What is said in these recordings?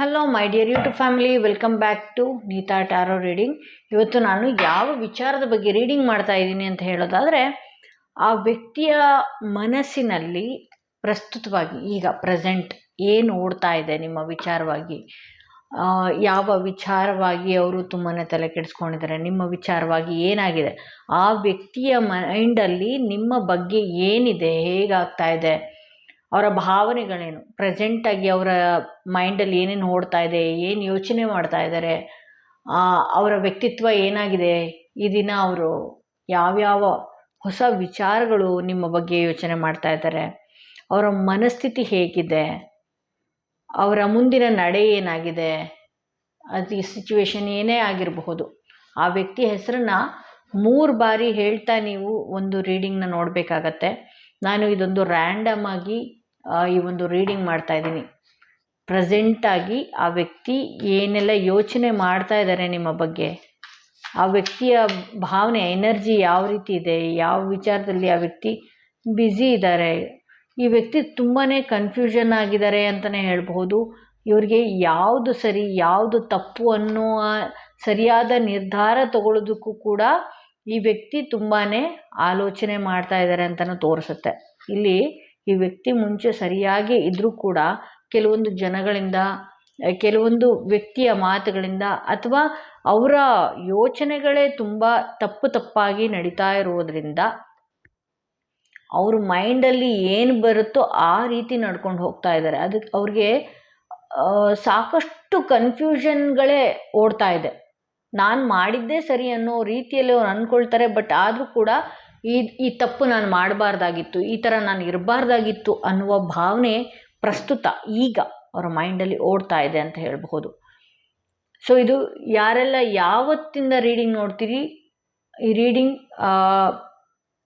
Hello my dear YouTube family welcome back to Neeta tarot reading ಇವತ್ತು ನಾನು ಯಾವ ವಿಚಾರದ ಬಗ್ಗೆ ರೀಡಿಂಗ್ ಮಾಡ್ತಾ ಇದ್ದೀನಿ ಅಂತ ಹೇಳೋದಾದರೆ, ಆ ವ್ಯಕ್ತಿಯ ಮನಸ್ಸಿನಲ್ಲಿ ಪ್ರಸ್ತುತವಾಗಿ, ಈಗ ಪ್ರೆಸೆಂಟ್ ಏನು ಓಡ್ತಾ ಇದೆ ನಿಮ್ಮ ವಿಚಾರವಾಗಿ? ಯಾವ ವಿಚಾರವಾಗಿ ಅವರು ತುಂಬಾ ತಲೆ ಕೆಡಿಸ್ಕೊಂಡಿದ್ದಾರೆ? ನಿಮ್ಮ ವಿಚಾರವಾಗಿ ಏನಾಗಿದೆ? ಆ ವ್ಯಕ್ತಿಯ ಮೈಂಡಲ್ಲಿ ನಿಮ್ಮ ಬಗ್ಗೆ ಏನಿದೆ? ಹೇಗಾಗ್ತಾ ಇದೆ? ಅವರ ಭಾವನೆಗಳೇನು? ಪ್ರೆಸೆಂಟಾಗಿ ಅವರ ಮೈಂಡಲ್ಲಿ ಏನೇನು ಓಡ್ತಾ ಇದೆ, ಏನು ಯೋಚನೆ ಮಾಡ್ತಾ ಇದ್ದಾರೆ ಅವರ ವ್ಯಕ್ತಿತ್ವ ಏನಾಗಿದೆ, ಈ ದಿನ ಅವರು ಯಾವ್ಯಾವ ಹೊಸ ವಿಚಾರಗಳು ನಿಮ್ಮ ಬಗ್ಗೆ ಯೋಚನೆ ಮಾಡ್ತಾ ಇದ್ದಾರೆ, ಅವರ ಮನಸ್ಥಿತಿ ಹೇಗಿದೆ, ಅವರ ಮುಂದಿನ ನಡೆ ಏನಾಗಿದೆ, ಅದು ಸಿಚುವೇಶನ್ ಏನೇ ಆಗಿರಬಹುದು. ಆ ವ್ಯಕ್ತಿ ಹೆಸರನ್ನ ಮೂರು ಬಾರಿ ಹೇಳ್ತಾ ನೀವು ಒಂದು ರೀಡಿಂಗ್ನ ನೋಡಬೇಕಾಗತ್ತೆ. ನಾನು ಇದೊಂದು ರ್ಯಾಂಡಮ್ ಆಗಿ ಈ ಒಂದು ರೀಡಿಂಗ್ ಮಾಡ್ತಾ ಇದ್ದೀನಿ. ಪ್ರೆಸೆಂಟಾಗಿ ಆ ವ್ಯಕ್ತಿ ಏನೆಲ್ಲ ಯೋಚನೆ ಮಾಡ್ತಾ ಇದ್ದಾರೆ ನಿಮ್ಮ ಬಗ್ಗೆ? ಆ ವ್ಯಕ್ತಿಯ ಭಾವನೆ ಎನರ್ಜಿ ಯಾವ ರೀತಿ ಇದೆ? ಯಾವ ವಿಚಾರದಲ್ಲಿ ಆ ವ್ಯಕ್ತಿ ಬ್ಯುಸಿ ಇದ್ದಾರೆ? ಈ ವ್ಯಕ್ತಿ ತುಂಬಾ ಕನ್ಫ್ಯೂಷನ್ ಆಗಿದ್ದಾರೆ ಅಂತಲೇ ಹೇಳಬಹುದು. ಇವರಿಗೆ ಯಾವುದು ಸರಿ, ಯಾವುದು ತಪ್ಪು ಅನ್ನುವ ಸರಿಯಾದ ನಿರ್ಧಾರ ತಗೊಳ್ಳೋದಕ್ಕೂ ಕೂಡ ಈ ವ್ಯಕ್ತಿ ತುಂಬಾ ಆಲೋಚನೆ ಮಾಡ್ತಾ ಇದ್ದಾರೆ ಅಂತಲೂ ತೋರಿಸುತ್ತೆ. ಇಲ್ಲಿ ಈ ವ್ಯಕ್ತಿ ಮುಂಚೆ ಸರಿಯಾಗಿ ಇದ್ದರೂ ಕೂಡ ಕೆಲವೊಂದು ಜನಗಳಿಂದ, ಕೆಲವೊಂದು ವ್ಯಕ್ತಿಯ ಮಾತುಗಳಿಂದ ಅಥವಾ ಅವರ ಯೋಚನೆಗಳೇ ತುಂಬ ತಪ್ಪು ತಪ್ಪಾಗಿ ನಡೀತಾ ಇರುವುದರಿಂದ ಅವ್ರ ಮೈಂಡಲ್ಲಿ ಏನು ಬರುತ್ತೋ ಆ ರೀತಿ ನಡ್ಕೊಂಡು ಹೋಗ್ತಾ ಇದ್ದಾರೆ. ಅದಕ್ಕೆ ಅವ್ರಿಗೆ ಸಾಕಷ್ಟು ಕನ್ಫ್ಯೂಷನ್ಗಳೇ ಓಡ್ತಾ ಇದೆ. ನಾನು ಮಾಡಿದ್ದೇ ಸರಿ ಅನ್ನೋ ರೀತಿಯಲ್ಲಿ ಅವ್ರು ಅಂದ್ಕೊಳ್ತಾರೆ ಬಟ್ ಆದರೂ ಕೂಡ ಈ ಈ ತಪ್ಪು ನಾನು ಮಾಡಬಾರ್ದಾಗಿತ್ತು, ಈ ಥರ ನಾನು ಇರಬಾರ್ದಾಗಿತ್ತು ಅನ್ನುವ ಭಾವನೆ ಪ್ರಸ್ತುತ ಈಗ ಅವರ ಮೈಂಡಲ್ಲಿ ಓಡ್ತಾ ಇದೆ ಅಂತ ಹೇಳಬಹುದು. ಸೊ ಇದು ಯಾರೆಲ್ಲ ಯಾವತ್ತಿಂದ ರೀಡಿಂಗ್ ನೋಡ್ತೀರಿ, ಈ ರೀಡಿಂಗ್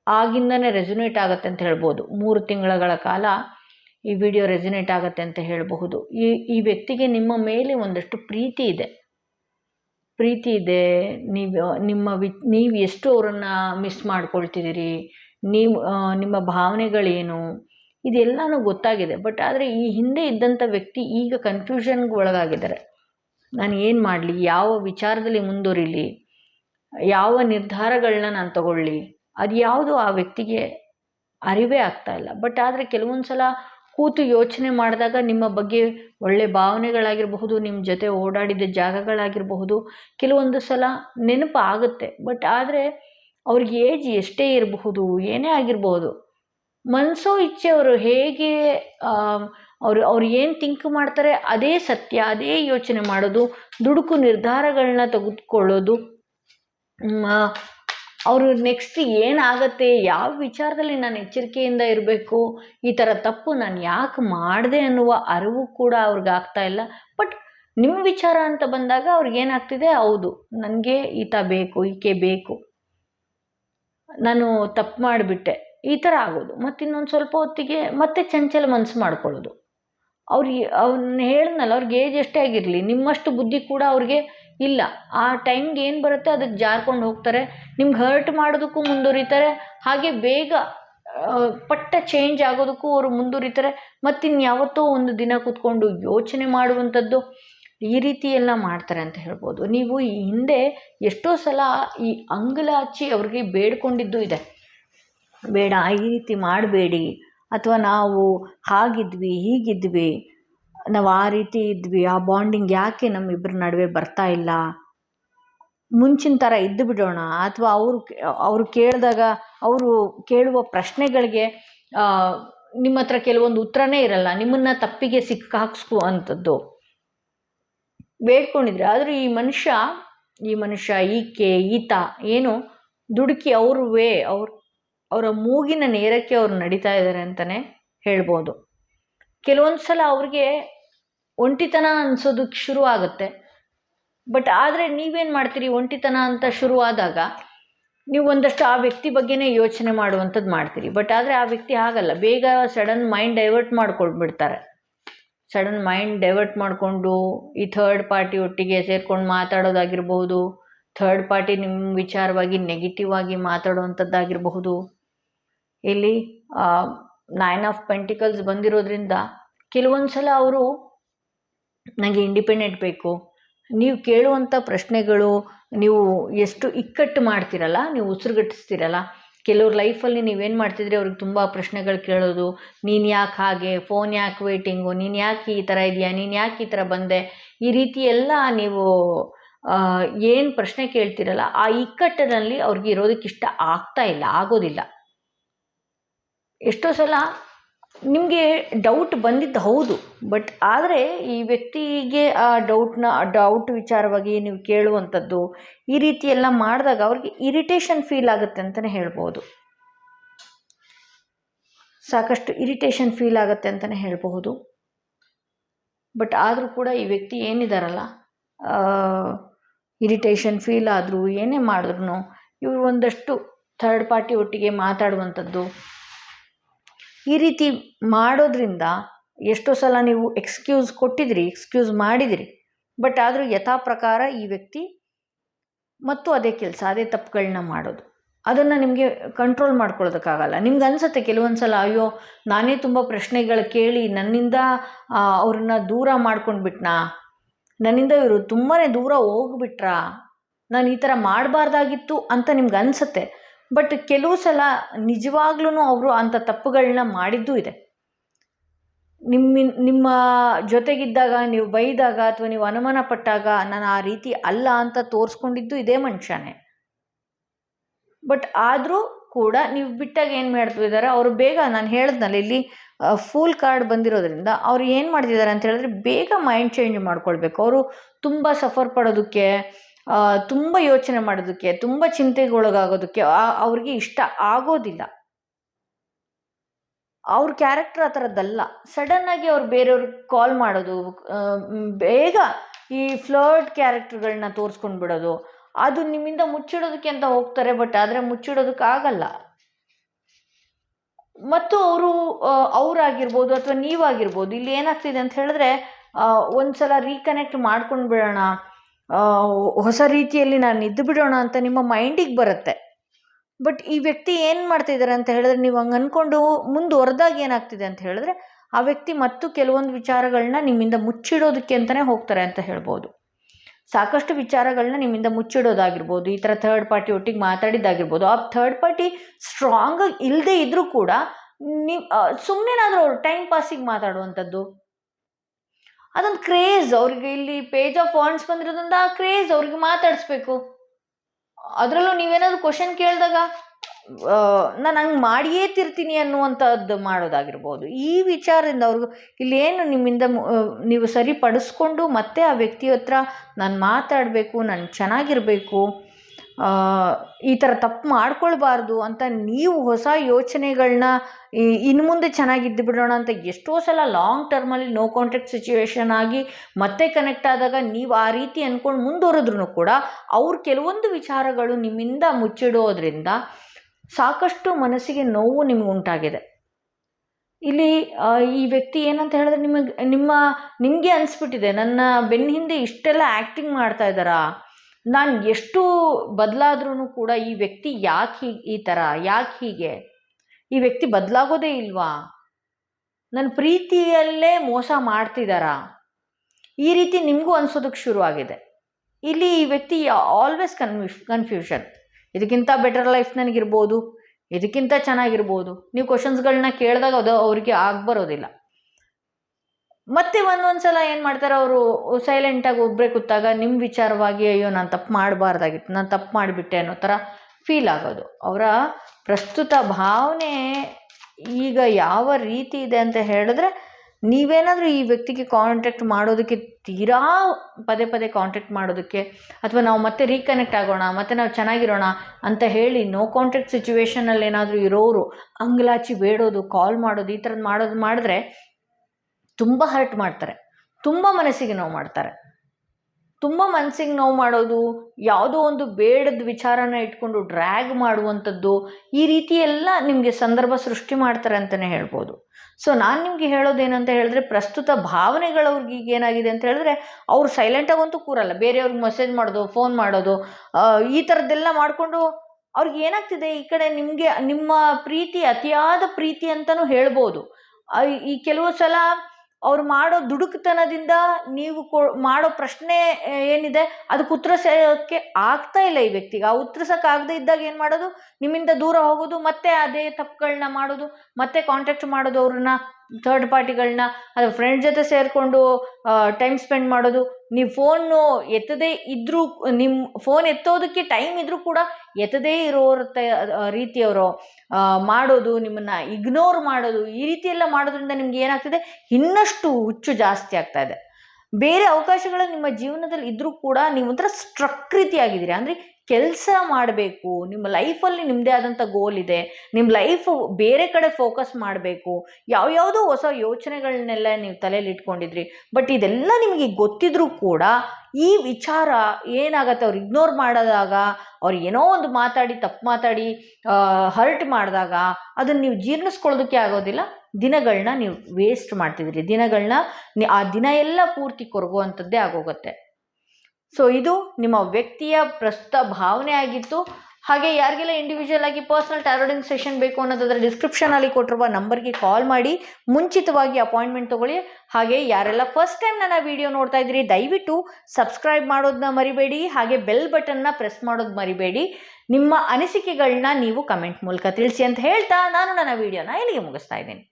ಆಗಿಂದನೇ ರೆಸುನೇಟ್ ಆಗುತ್ತೆ ಅಂತ ಹೇಳ್ಬೋದು ಮೂರು ತಿಂಗಳ ಕಾಲ ಈ ವಿಡಿಯೋ ರೆಸುನೇಟ್ ಆಗುತ್ತೆ ಅಂತ ಹೇಳಬಹುದು. ಈ ಈ ವ್ಯಕ್ತಿಗೆ ನಿಮ್ಮ ಮೇಲೆ ಒಂದಷ್ಟು ಪ್ರೀತಿ ಇದೆ. ಪ್ರೀತಿ ಇದೆ, ನೀವು, ನಿಮ್ಮ ವಿ, ನೀವು ಎಷ್ಟು ಅವರನ್ನು ಮಿಸ್ ಮಾಡ್ಕೊಳ್ತಿದ್ದೀರಿ, ನೀವು ನಿಮ್ಮ ಭಾವನೆಗಳೇನು, ಇದೆಲ್ಲನೂ ಗೊತ್ತಾಗಿದೆ. ಬಟ್ ಆದರೆ ಈ ಹಿಂದೆ ಇದ್ದಂಥ ವ್ಯಕ್ತಿ ಈಗ ಕನ್ಫ್ಯೂಷನ್ಗೆ ಒಳಗಾಗಿದ್ದಾರೆ. ನಾನು ಏನು ಮಾಡಲಿ, ಯಾವ ವಿಚಾರದಲ್ಲಿ ಮುಂದುವರಿಲಿ, ಯಾವ ನಿರ್ಧಾರಗಳನ್ನ ನಾನು ತಗೊಳ್ಳಿ ಅದು ಯಾವುದು ಆ ವ್ಯಕ್ತಿಗೆ ಅರಿವೇ ಆಗ್ತಾ ಇಲ್ಲ. ಬಟ್ ಆದರೆ ಕೆಲವೊಂದು ಸಲ ಕೂತು ಯೋಚನೆ ಮಾಡಿದಾಗ ನಿಮ್ಮ ಬಗ್ಗೆ ಒಳ್ಳೆ ಭಾವನೆಗಳಾಗಿರಬಹುದು, ನಿಮ್ಮ ಜೊತೆ ಓಡಾಡಿದ ಜಾಗಗಳಾಗಿರಬಹುದು. ಕೆಲವೊಂದು ಸಲ ನೆನಪು ಆಗುತ್ತೆ. ಬಟ್ ಆದರೆ ಅವ್ರಿಗೆ ಏಜ್ ಎಷ್ಟೇ ಇರಬಹುದು, ಏನೇ ಆಗಿರಬಹುದು ಮನಸ್ಸೋ ಇಚ್ಛೆ ಅವರು ಹೇಗೆ ಅವರು, ಅವ್ರು ಏನು ಥಿಂಕ್ ಮಾಡ್ತಾರೆ ಅದೇ ಸತ್ಯ, ಅದೇ ಯೋಚನೆ ಮಾಡೋದು, ದುಡುಕು ನಿರ್ಧಾರಗಳನ್ನ ತೆಗೆದುಕೊಳ್ಳೋದು ಅವರು ನೆಕ್ಸ್ಟ್ ಏನಾಗತ್ತೆ? ಯಾವ ವಿಚಾರದಲ್ಲಿ ನಾನು ಎಚ್ಚರಿಕೆಯಿಂದ ಇರಬೇಕು? ಈ ಥರ ತಪ್ಪು ನಾನು ಯಾಕೆ ಮಾಡಿದೆ ಅನ್ನುವ ಅರಿವು ಕೂಡ ಅವ್ರಿಗೆ ಆಗ್ತಾ ಇಲ್ಲ. ಬಟ್ ನಿಮ್ಮ ವಿಚಾರ ಅಂತ ಬಂದಾಗ ಅವ್ರಿಗೆ ಏನಾಗ್ತಿದೆ? ಹೌದು, ನನಗೆ ಈತ ಬೇಕು, ಈಕೆ ಬೇಕು. ನಾನು ತಪ್ಪು ಮಾಡಿಬಿಟ್ಟೆ. ಈ ಥರ ಆಗೋದು. ಮತ್ತು ಇನ್ನೊಂದು ಸ್ವಲ್ಪ ಹೊತ್ತಿಗೆ ಮತ್ತೆ ಚಂಚಲ ಮನಸ್ಸು ಮಾಡ್ಕೊಳ್ಳೋದು. ಅವ್ರಿಗೆ ಅವ್ನ ಹೇಳಿದ್ನಲ್ಲ, ಅವ್ರಿಗೆ ಏಜ್ ಎಷ್ಟೇ ಆಗಿರಲಿ, ನಿಮ್ಮಷ್ಟು ಬುದ್ಧಿ ಕೂಡ ಅವ್ರಿಗೆ ಇಲ್ಲ, ಆ ಟೈಮ್ಗೆ ಏನು ಬರುತ್ತೆ? ಅದಕ್ಕೆ ಜಾರ್ಕೊಂಡು ಹೋಗ್ತಾರೆ. ನಿಮ್ಗೆ ಹರ್ಟ್ ಮಾಡೋದಕ್ಕೂ ಮುಂದುವರಿತಾರೆ. ಹಾಗೆ ಬೇಗ ಪಟ್ಟ ಚೇಂಜ್ ಆಗೋದಕ್ಕೂ ಅವರು ಮುಂದುವರಿತಾರೆ. ಮತ್ತಿನ್ಯಾವತ್ತೋ ಒಂದು ದಿನ ಕೂತ್ಕೊಂಡು ಯೋಚನೆ ಮಾಡುವಂಥದ್ದು ಈ ರೀತಿ ಎಲ್ಲ ಮಾಡ್ತಾರೆ ಅಂತ ಹೇಳ್ಬೋದು. ನೀವು ಈ ಹಿಂದೆ ಎಷ್ಟೋ ಸಲ ಈ ಅಂಗಲಾಚಿ ಅವ್ರಿಗೆ ಬೇಡ್ಕೊಂಡಿದ್ದು ಇದೆ. ಬೇಡ, ಈ ರೀತಿ ಮಾಡಬೇಡಿ. ಅಥವಾ ನಾವು ಹಾಗಿದ್ವಿ, ಹೀಗಿದ್ವಿ ನಾವು ಆ ರೀತಿ ಇದ್ವಿ, ಆ ಬಾಂಡಿಂಗ್ ಯಾಕೆ ನಮ್ಮಿಬ್ಬರ ನಡುವೆ ಬರ್ತಾ ಇಲ್ಲ? ಮುಂಚಿನ ಥರ ಇದ್ದು ಬಿಡೋಣ. ಅಥವಾ ಅವರು ಅವರು ಕೇಳಿದಾಗ ಅವರು ಕೇಳುವ ಪ್ರಶ್ನೆಗಳಿಗೆ ನಿಮ್ಮ ಹತ್ರ ಕೆಲವೊಂದು ಉತ್ತರನೇ ಇರಲ್ಲ. ನಿಮ್ಮನ್ನು ತಪ್ಪಿಗೆ ಸಿಕ್ಕಾಕ್ಸ್ಕುವಂಥದ್ದು ಬೇಡ್ಕೊಂಡಿದ್ರೆ, ಆದರೆ ಈ ಮನುಷ್ಯ ಈ ಮನುಷ್ಯ, ಈಕೆ, ಈತ ಏನು ದುಡುಕಿ ಅವರು ವೇ, ಅವ್ರ, ಅವರ ಮೂಗಿನ ನೇರಕ್ಕೆ ಅವ್ರು ನಡೀತಾ ಇದ್ದಾರೆ ಅಂತಲೇ ಹೇಳ್ಬೋದು. ಕೆಲವೊಂದು ಸಲ ಅವ್ರಿಗೆ ಒಂಟಿತನ ಅನ್ಸೋದಕ್ಕೆ ಶುರು ಆಗುತ್ತೆ. ಬಟ್ ಆದರೆ ನೀವೇನು ಮಾಡ್ತೀರಿ? ಒಂಟಿತನ ಅಂತ ಶುರುವಾದಾಗ ನೀವು ಒಂದಷ್ಟು ಆ ವ್ಯಕ್ತಿ ಬಗ್ಗೆನೇ ಯೋಚನೆ ಮಾಡುವಂಥದ್ದು ಮಾಡ್ತೀರಿ. ಬಟ್ ಆದರೆ ಆ ವ್ಯಕ್ತಿ ಆಗಲ್ಲ ಬೇಗ ಸಡನ್ ಮೈಂಡ್ ಡೈವರ್ಟ್ ಮಾಡ್ಕೊಂಡ್ಬಿಡ್ತಾರೆ ಸಡನ್ ಮೈಂಡ್ ಡೈವರ್ಟ್ ಮಾಡಿಕೊಂಡು ಈ ಥರ್ಡ್ ಪಾರ್ಟಿ ಒಟ್ಟಿಗೆ ಸೇರ್ಕೊಂಡು ಮಾತಾಡೋದಾಗಿರ್ಬಹುದು ಥರ್ಡ್ ಪಾರ್ಟಿ ನಿಮ್ಮ ವಿಚಾರವಾಗಿ ನೆಗೆಟಿವ್ ಆಗಿ ಮಾತಾಡುವಂಥದ್ದಾಗಿರಬಹುದು. ಇಲ್ಲಿ ನೈನ್ ಆಫ್ ಪೆಂಟಿಕಲ್ಸ್ ಬಂದಿರೋದ್ರಿಂದ ಕೆಲವೊಂದು ಸಲ ಅವರು ನನಗೆ ಇಂಡಿಪೆಂಡೆಂಟ್ ಬೇಕು. ನೀವು ಕೇಳುವಂಥ ಪ್ರಶ್ನೆಗಳು ನೀವು ಎಷ್ಟು ಇಕ್ಕಟ್ಟು ಮಾಡ್ತೀರಲ್ಲ, ನೀವು ಉಸಿರುಗಟ್ಟಿಸ್ತೀರಲ್ಲ, ಕೆಲವ್ರ ಲೈಫಲ್ಲಿ ನೀವೇನು ಮಾಡ್ತಿದ್ರಿ, ಅವ್ರಿಗೆ ತುಂಬ ಪ್ರಶ್ನೆಗಳು ಕೇಳೋದು, ನೀನು ಯಾಕೆ ಹಾಗೆ? ಫೋನ್ ಯಾಕೆ ವೇಟಿಂಗು ನೀನು ಯಾಕೆ ಈ ಥರ ಇದೆಯಾ? ನೀನು ಯಾಕೆ ಈ ಥರ ಬಂದೆ? ಈ ರೀತಿ ಎಲ್ಲ ನೀವು ಏನು ಪ್ರಶ್ನೆ ಕೇಳ್ತೀರಲ್ಲ, ಆ ಇಕ್ಕಟ್ಟಿನಲ್ಲಿ ಅವ್ರಿಗೆ ಇರೋದಕ್ಕೆ ಇಷ್ಟ ಆಗ್ತಾ ಇಲ್ಲ, ಆಗೋದಿಲ್ಲ. ಎಷ್ಟೋ ಸಲ ನಿಮಗೆ ಡೌಟ್ ಬಂದಿದ್ದು ಹೌದು. ಬಟ್ ಆದರೆ ಈ ವ್ಯಕ್ತಿಗೆ ಆ ಡೌಟ್ನ ಡೌಟ್ ವಿಚಾರವಾಗಿ ನೀವು ಕೇಳುವಂಥದ್ದು ಈ ರೀತಿ ಎಲ್ಲ ಮಾಡಿದಾಗ ಅವ್ರಿಗೆ ಇರಿಟೇಷನ್ ಫೀಲ್ ಆಗುತ್ತೆ ಅಂತಲೇ ಹೇಳ್ಬೋದು. ಸಾಕಷ್ಟು ಇರಿಟೇಷನ್ ಫೀಲ್ ಆಗುತ್ತೆ ಅಂತಲೇ ಹೇಳಬಹುದು. ಬಟ್ ಆದರೂ ಕೂಡ ಈ ವ್ಯಕ್ತಿ ಏನಿದಾರಲ್ಲ ಇರಿಟೇಷನ್ ಫೀಲ್ ಆದರೂ ಏನೇ ಮಾಡಿದ್ರು ಇವರು ಒಂದಷ್ಟು ಥರ್ಡ್ ಪಾರ್ಟಿ ಒಟ್ಟಿಗೆ ಮಾತಾಡುವಂಥದ್ದು ಈ ರೀತಿ ಮಾಡೋದ್ರಿಂದ ಎಷ್ಟೋ ಸಲ ನೀವು ಎಕ್ಸ್ಕ್ಯೂಸ್ ಕೊಟ್ಟಿದ್ರಿ, ಎಕ್ಸ್ಕ್ಯೂಸ್ ಮಾಡಿದಿರಿ. ಬಟ್ ಆದರೂ ಯಥಾ ಪ್ರಕಾರ ಈ ವ್ಯಕ್ತಿ ಮತ್ತು ಅದೇ ಕೆಲಸ, ಅದೇ ತಪ್ಪುಗಳನ್ನ ಮಾಡೋದು. ಅದನ್ನು ನಿಮಗೆ ಕಂಟ್ರೋಲ್ ಮಾಡ್ಕೊಳ್ಳೋದಕ್ಕಾಗಲ್ಲ ನಿಮ್ಗೆ ಅನಿಸುತ್ತೆ ಕೆಲವೊಂದು ಸಲ, ಅಯ್ಯೋ, ನಾನೇ ತುಂಬ ಪ್ರಶ್ನೆಗಳು ಕೇಳಿ ನನ್ನಿಂದ ಅವ್ರನ್ನ ದೂರ ಮಾಡ್ಕೊಂಡ್ಬಿಟ್ನಾ? ನನ್ನಿಂದ ಇವರು ತುಂಬಾ ದೂರ ಹೋಗ್ಬಿಟ್ರಾ? ನಾನು ಈ ಥರ ಮಾಡಬಾರ್ದಾಗಿತ್ತು ಅಂತ ನಿಮ್ಗೆ ಅನಿಸುತ್ತೆ. ಬಟ್ ಕೆಲವು ಸಲ ನಿಜವಾಗ್ಲೂ ಅವರು ಅಂಥ ತಪ್ಪುಗಳನ್ನ ಮಾಡಿದ್ದೂ ಇದೆ. ನಿಮ್ಮ ನಿಮ್ಮ ಜೊತೆಗಿದ್ದಾಗ, ನೀವು ಬೈದಾಗ ಅಥವಾ ನೀವು ಅನುಮಾನ ಪಟ್ಟಾಗ ನಾನು ಆ ರೀತಿ ಅಲ್ಲ ಅಂತ ತೋರಿಸ್ಕೊಂಡಿದ್ದು ಇದೇ ಮನುಷ್ಯನೇ. ಬಟ್ ಆದರೂ ಕೂಡ ನೀವು ಬಿಟ್ಟಾಗ ಏನು ಮಾಡ್ತಿದ್ದಾರೆ ಅವರು ಬೇಗ, ನಾನು ಹೇಳಿದ್ನಲ್ಲ ಇಲ್ಲಿ ಫುಲ್ ಕಾರ್ಡ್ ಬಂದಿರೋದ್ರಿಂದ ಅವ್ರು ಏನು ಮಾಡ್ತಿದ್ದಾರೆ ಅಂತ ಹೇಳಿದ್ರೆ ಬೇಗ ಮೈಂಡ್ ಚೇಂಜ್ ಮಾಡ್ಕೊಳ್ಬೇಕು. ಅವರು ತುಂಬ ಸಫರ್ ಪಡೋದಕ್ಕೆ ತುಂಬ ಯೋಚನೆ ಮಾಡೋದಕ್ಕೆ, ತುಂಬ ಚಿಂತೆಗೊಳಗಾಗೋದಕ್ಕೆ ಅವ್ರಿಗೆ ಇಷ್ಟ ಆಗೋದಿಲ್ಲ. ಅವ್ರ ಕ್ಯಾರೆಕ್ಟರ್ ಆ ಥರದ್ದಲ್ಲ ಸಡನ್ನಾಗಿ ಅವ್ರು ಬೇರೆಯವ್ರಿಗೆ ಕಾಲ್ ಮಾಡೋದು ಬೇಗ ಈ ಫ್ಲರ್ಟ್ ಕ್ಯಾರೆಕ್ಟರ್ಗಳನ್ನ ತೋರಿಸ್ಕೊಂಡು ಬಿಡೋದು, ಅದು ನಿಮ್ಮಿಂದ ಮುಚ್ಚಿಡೋದಕ್ಕೆ ಅಂತ ಹೋಗ್ತಾರೆ ಬಟ್ ಆದರೆ ಮುಚ್ಚಿಡೋದಕ್ಕಾಗಲ್ಲ ಮತ್ತು ಅವರು ಅವರಾಗಿರ್ಬೋದು ಅಥವಾ ನೀವಾಗಿರ್ಬೋದು ಇಲ್ಲಿ ಏನಾಗ್ತಿದೆ ಅಂತ ಹೇಳಿದ್ರೆ ಒಂದು ಸಲ ರೀಕನೆಕ್ಟ್ ಮಾಡ್ಕೊಂಡು ಬಿಡೋಣ ಹೊಸ ರೀತಿಯಲ್ಲಿ ನಾನು ಇದ್ದು ಬಿಡೋಣ ಅಂತ ನಿಮ್ಮ ಮೈಂಡಿಗೆ ಬರುತ್ತೆ. ಬಟ್ ಈ ವ್ಯಕ್ತಿ ಏನು ಮಾಡ್ತಿದ್ದಾರೆ ಅಂತ ಹೇಳಿದ್ರೆ ನೀವು ಹಂಗೆ ಅಂದ್ಕೊಂಡು ಮುಂದುವರೆದಾಗ ಏನಾಗ್ತಿದೆ ಅಂತ ಹೇಳಿದ್ರೆ ಆ ವ್ಯಕ್ತಿ ಮತ್ತು ಕೆಲವೊಂದು ವಿಚಾರಗಳನ್ನ ನಿಮ್ಮಿಂದ ಮುಚ್ಚಿಡೋದಕ್ಕೆ ಅಂತಲೇ ಹೋಗ್ತಾರೆ ಅಂತ ಹೇಳ್ಬೋದು. ಸಾಕಷ್ಟು ವಿಚಾರಗಳನ್ನ ನಿಮ್ಮಿಂದ ಮುಚ್ಚಿಡೋದಾಗಿರ್ಬೋದು, ಈ ಥರ ಥರ್ಡ್ ಪಾರ್ಟಿ ಒಟ್ಟಿಗೆ ಮಾತಾಡಿದ್ದಾಗಿರ್ಬೋದು, ಆ ಥರ್ಡ್ ಪಾರ್ಟಿ ಸ್ಟ್ರಾಂಗಾಗಿ ಇಲ್ಲದೆ ಇದ್ದರೂ ಕೂಡ ನೀವು ಸುಮ್ಮನೆನಾದರೂ ಅವ್ರು ಟೈಮ್ ಪಾಸಿಗೆ ಮಾತಾಡುವಂಥದ್ದು ಅದೊಂದು ಕ್ರೇಜ್ ಅವ್ರಿಗೆ ಇಲ್ಲಿ ಪೇಜ್ ಆಫ್ ವಾಂಡ್ಸ್ ಬಂದಿರೋದ್ರಿಂದ ಆ ಕ್ರೇಜ್ ಅವ್ರಿಗೆ ಮಾತಾಡಿಸ್ಬೇಕು. ಅದರಲ್ಲೂ ನೀವೇನಾದ್ರು ಕ್ವಶನ್ ಕೇಳಿದಾಗ ನಾನು ಹಂಗೆ ಮಾಡಿಯೇ ತಿರ್ತೀನಿ ಅನ್ನುವಂಥದ್ದು ಮಾಡೋದಾಗಿರ್ಬೋದು. ಈ ವಿಚಾರದಿಂದ ಅವ್ರಿಗೂ ಇಲ್ಲೇನು ನಿಮ್ಮಿಂದ ನೀವು ಸರಿಪಡಿಸ್ಕೊಂಡು ಮತ್ತೆ ಆ ವ್ಯಕ್ತಿ ಹತ್ರ ನಾನು ಮಾತಾಡಬೇಕು, ನಾನು ಚೆನ್ನಾಗಿರಬೇಕು ಈ ಥರ ತಪ್ಪು ಮಾಡ್ಕೊಳ್ಬಾರ್ದು ಅಂತ ನೀವು ಹೊಸ ಯೋಚನೆಗಳನ್ನ ಇನ್ನು ಮುಂದೆ ಚೆನ್ನಾಗಿದ್ದು ಬಿಡೋಣ ಅಂತ ಎಷ್ಟೋ ಸಲ ಲಾಂಗ್ ಟರ್ಮಲ್ಲಿ ನೋ ಕಾಂಟ್ಯಾಕ್ಟ್ ಸಿಚುವೇಶನ್ ಆಗಿ ಮತ್ತೆ ಕನೆಕ್ಟ್ ಆದಾಗ ನೀವು ಆ ರೀತಿ ಅಂದ್ಕೊಂಡು ಮುಂದುವರೆದ್ರೂ ಕೂಡ ಅವ್ರ ಕೆಲವೊಂದು ವಿಚಾರಗಳು ನಿಮ್ಮಿಂದ ಮುಚ್ಚಿಡೋದ್ರಿಂದ ಸಾಕಷ್ಟು ಮನಸ್ಸಿಗೆ ನೋವು ನಿಮ್ಗೆ ಉಂಟಾಗಿದೆ. ಇಲ್ಲಿ ಈ ವ್ಯಕ್ತಿ ಏನಂತ ಹೇಳಿದ್ರೆ ನಿಮಗೆ, ನಿಮ್ಮ, ನಿಮಗೆ ಅನಿಸ್ಬಿಟ್ಟಿದೆ, ನನ್ನ ಬೆನ್ನ ಹಿಂದೆ ಇಷ್ಟೆಲ್ಲ ಆ್ಯಕ್ಟಿಂಗ್ ಮಾಡ್ತಾ ಇದ್ದಾರಾ? ನಾನು ಎಷ್ಟು ಬದಲಾದ್ರೂ ಕೂಡ ಈ ವ್ಯಕ್ತಿ ಯಾಕೆ ಹೀಗೆ, ಈ ಥರ ಯಾಕೆ ಹೀಗೆ? ಈ ವ್ಯಕ್ತಿ ಬದಲಾಗೋದೇ ಇಲ್ವಾ? ನನ್ನ ಪ್ರೀತಿಯಲ್ಲೇ ಮೋಸ ಮಾಡ್ತಿದ್ದಾರಾ ಈ ರೀತಿ ನಿಮಗೂ ಅನಿಸೋದಕ್ಕೆ ಶುರುವಾಗಿದೆ. ಇಲ್ಲಿ ಈ ವ್ಯಕ್ತಿ ಆಲ್ವೇಸ್ ಕನ್ಫ್ಯೂಷ್ ಕನ್ಫ್ಯೂಷನ್ ಇದಕ್ಕಿಂತ ಬೆಟರ್ ಲೈಫ್ ನನಗಿರ್ಬೋದು, ಇದಕ್ಕಿಂತ ಚೆನ್ನಾಗಿರ್ಬೋದು. ನೀವು ಕ್ವಶನ್ಸ್ಗಳನ್ನ ಕೇಳಿದಾಗ ಅದು ಅವ್ರಿಗೆ ಆಗ್ಬರೋದಿಲ್ಲ. ಮತ್ತೆ ಒಂದೊಂದ್ಸಲ ಏನು ಮಾಡ್ತಾರೆ, ಅವರು ಸೈಲೆಂಟಾಗಿ ಒಬ್ಬರೇ ಕೂತಾಗ ನಿಮ್ಮ ವಿಚಾರವಾಗಿ ಅಯ್ಯೋ ನಾನು ತಪ್ಪು ಮಾಡಬಾರ್ದಾಗಿತ್ತು, ನಾನು ತಪ್ಪು ಮಾಡಿಬಿಟ್ಟೆ ಅನ್ನೋ ಥರ ಫೀಲ್ ಆಗೋದು. ಅವರ ಪ್ರಸ್ತುತ ಭಾವನೆ ಈಗ ಯಾವ ರೀತಿ ಇದೆ ಅಂತ ಹೇಳಿದ್ರೆ, ನೀವೇನಾದರೂ ಈ ವ್ಯಕ್ತಿಗೆ ಕಾಂಟ್ಯಾಕ್ಟ್ ಮಾಡೋದಕ್ಕೆ ತೀರಾ ಪದೇ ಪದೇ ಕಾಂಟ್ಯಾಕ್ಟ್ ಮಾಡೋದಕ್ಕೆ, ಅಥವಾ ನಾವು ಮತ್ತೆ ರೀಕನೆಕ್ಟ್ ಆಗೋಣ, ಮತ್ತೆ ನಾವು ಚೆನ್ನಾಗಿರೋಣ ಅಂತ ಹೇಳಿ ನೋ ಕಾಂಟ್ಯಾಕ್ಟ್ ಸಿಚುವೇಶನಲ್ಲಿ ಏನಾದರೂ ಇರೋರು, ಅಂಗ್ಲಾಚಿ ಬೇಡೋದು ಕಾಲ್ ಮಾಡೋದು, ಈ ಥರದ್ದು ಮಾಡೋದು ಮಾಡಿದ್ರೆ ತುಂಬ ಹರ್ಟ್ ಮಾಡ್ತಾರೆ. ತುಂಬ ಮನಸ್ಸಿಗೆ ನೋವು ಮಾಡ್ತಾರೆ. ತುಂಬ ಮನಸ್ಸಿಗೆ ನೋವು ಮಾಡೋದು, ಯಾವುದೋ ಒಂದು ಬೇಡದ ವಿಚಾರನ ಇಟ್ಕೊಂಡು ಡ್ರ್ಯಾಗ್ ಮಾಡುವಂಥದ್ದು, ಈ ರೀತಿ ಎಲ್ಲ ನಿಮಗೆ ಸಂದರ್ಭ ಸೃಷ್ಟಿ ಮಾಡ್ತಾರೆ ಅಂತಲೇ ಹೇಳ್ಬೋದು. ಸೊ ನಾನು ನಿಮಗೆ ಹೇಳೋದೇನಂತ ಹೇಳಿದ್ರೆ, ಪ್ರಸ್ತುತ ಭಾವನೆಗಳವ್ರಿಗೆ ಈಗ ಏನಾಗಿದೆ ಅಂತ ಹೇಳಿದ್ರೆ, ಅವ್ರು ಸೈಲೆಂಟಾಗಂತೂ ಕೂರಲ್ಲ. ಬೇರೆಯವ್ರಿಗೆ ಮೆಸೇಜ್ ಮಾಡೋದು ಫೋನ್ ಮಾಡೋದು ಈ ಥರದ್ದೆಲ್ಲ ಮಾಡಿಕೊಂಡು ಅವ್ರಿಗೆ ಏನಾಗ್ತಿದೆ? ಈ ಕಡೆ ನಿಮಗೆ, ನಿಮ್ಮ ಪ್ರೀತಿ ಅತಿಯಾದ ಪ್ರೀತಿ ಅಂತಲೂ ಹೇಳ್ಬೋದು. ಈ ಕೆಲವು ಸಲ ಅವ್ರು ಮಾಡೋ ದುಡುಕುತನದಿಂದ ನೀವು ಕೊ, ಮಾಡೋ ಪ್ರಶ್ನೆ ಏನಿದೆ, ಅದಕ್ಕೆ ಉತ್ತರಿಸೋಕ್ಕೆ ಆಗ್ತಾ ಇಲ್ಲ ಈ ವ್ಯಕ್ತಿಗೆ. ಆ ಉತ್ತರಿಸೋಕೆ ಆಗದೆ ಇದ್ದಾಗ ಏನು ಮಾಡೋದು? ನಿಮ್ಮಿಂದ ದೂರ ಹೋಗೋದು, ಮತ್ತೆ ಅದೇ ತಪ್ಪುಗಳನ್ನ ಮಾಡೋದು, ಮತ್ತೆ ಕಾಂಟ್ಯಾಕ್ಟ್ ಮಾಡೋದು ಅವ್ರನ್ನ. ಥರ್ಡ್ ಪಾರ್ಟಿಗಳನ್ನ ಅದು ಫ್ರೆಂಡ್ ಜೊತೆ ಸೇರಿಕೊಂಡು ಟೈಮ್ ಸ್ಪೆಂಡ್ ಮಾಡೋದು, ನೀವು ಫೋನು ಎತ್ತದೇ ಇದ್ದರೂ ನಿಮ್ಮ ಫೋನ್ ಎತ್ತೋದಕ್ಕೆ ಟೈಮ್ ಇದ್ದರೂ ಕೂಡ ಎತ್ತದೇ ಇರೋರ ರೀತಿಯವರು ಮಾಡೋದು, ನಿಮ್ಮನ್ನು ಇಗ್ನೋರ್ ಮಾಡೋದು, ಈ ರೀತಿ ಎಲ್ಲ ಮಾಡೋದ್ರಿಂದ ನಿಮ್ಗೆ ಏನಾಗ್ತಿದೆ? ಇನ್ನಷ್ಟು ಹುಚ್ಚು ಜಾಸ್ತಿ ಆಗ್ತಾ ಇದೆ. ಬೇರೆ ಅವಕಾಶಗಳು ನಿಮ್ಮ ಜೀವನದಲ್ಲಿ ಇದ್ದರೂ ಕೂಡ ನೀವು ಒಂಥರ ಸ್ಟ್ರಕ್ ರೀತಿಯಾಗಿದ್ದೀರಿ. ಅಂದರೆ ಕೆಲಸ ಮಾಡಬೇಕು, ನಿಮ್ಮ ಲೈಫಲ್ಲಿ ನಿಮ್ಮದೇ ಆದಂಥ ಗೋಲ್ ಇದೆ ನಿಮ್ಮ ಲೈಫ್ ಬೇರೆ ಕಡೆ ಫೋಕಸ್ ಮಾಡಬೇಕು ಯಾವ್ಯಾವುದೋ ಹೊಸ ಯೋಚನೆಗಳನ್ನೆಲ್ಲ ನೀವು ತಲೆಯಲ್ಲಿ ಇಟ್ಕೊಂಡಿದ್ರಿ ಬಟ್ ಇದೆಲ್ಲ ನಿಮಗೆ ಗೊತ್ತಿದ್ರೂ ಕೂಡ ಈ ವಿಚಾರ ಏನಾಗತ್ತೆ ಅವ್ರು ಇಗ್ನೋರ್ ಮಾಡಿದಾಗ, ಅವ್ರು ಏನೋ ಒಂದು ಮಾತಾಡಿ, ತಪ್ಪು ಮಾತಾಡಿ ಹರ್ಟ್ ಮಾಡಿದಾಗ ಅದನ್ನು ನೀವು ಜೀರ್ಣಿಸ್ಕೊಳ್ಳೋದಕ್ಕೆ ಆಗೋದಿಲ್ಲ ದಿನಗಳನ್ನ ನೀವು ವೇಸ್ಟ್ ಮಾಡ್ತಿದ್ದೀರಿ ದಿನಗಳನ್ನ ಆ ದಿನ ಎಲ್ಲ ಪೂರ್ತಿ ಕೊರಗುವಂಥದ್ದೇ ಆಗೋಗುತ್ತೆ. ಸೊ ಇದು ನಿಮ್ಮ ವ್ಯಕ್ತಿಯ ಪ್ರಸ್ತುತ ಭಾವನೆ ಆಗಿತ್ತು. ಹಾಗೆ ಯಾರಿಗೆಲ್ಲ ಇಂಡಿವಿಜುವಲ್ ಆಗಿ ಪರ್ಸನಲ್ ಟ್ಯಾರೋಡಿಂಗ್ ಸೆಷನ್ ಬೇಕು ಅನ್ನೋದಾದ್ರೆ ಡಿಸ್ಕ್ರಿಪ್ಷನಲ್ಲಿ ಕೊಟ್ಟಿರುವ ನಂಬರ್ಗೆ ಕಾಲ್ ಮಾಡಿ. ಮುಂಚಿತವಾಗಿ ಅಪಾಯಿಂಟ್ಮೆಂಟ್ ತಗೊಳ್ಳಿ. ಹಾಗೆ ಯಾರೆಲ್ಲ ಫಸ್ಟ್ ಟೈಮ್ ನನ್ನ ವಿಡಿಯೋ ನೋಡ್ತಾ ಇದ್ದೀರಿ, ದಯವಿಟ್ಟು ಸಬ್ಸ್ಕ್ರೈಬ್ ಮಾಡೋದನ್ನ ಮರಿಬೇಡಿ. ಹಾಗೆ ಬೆಲ್ ಬಟನ್ನ ಪ್ರೆಸ್ ಮಾಡೋದು ಮರಿಬೇಡಿ. ನಿಮ್ಮ ಅನಿಸಿಕೆಗಳನ್ನ ನೀವು ಕಮೆಂಟ್ ಮೂಲಕ ತಿಳಿಸಿ ಅಂತ ಹೇಳ್ತಾ ನಾನು ನನ್ನ ವಿಡಿಯೋನ ಇಲ್ಲಿಗೆ ಮುಗಿಸ್ತಾ ಇದ್ದೀನಿ.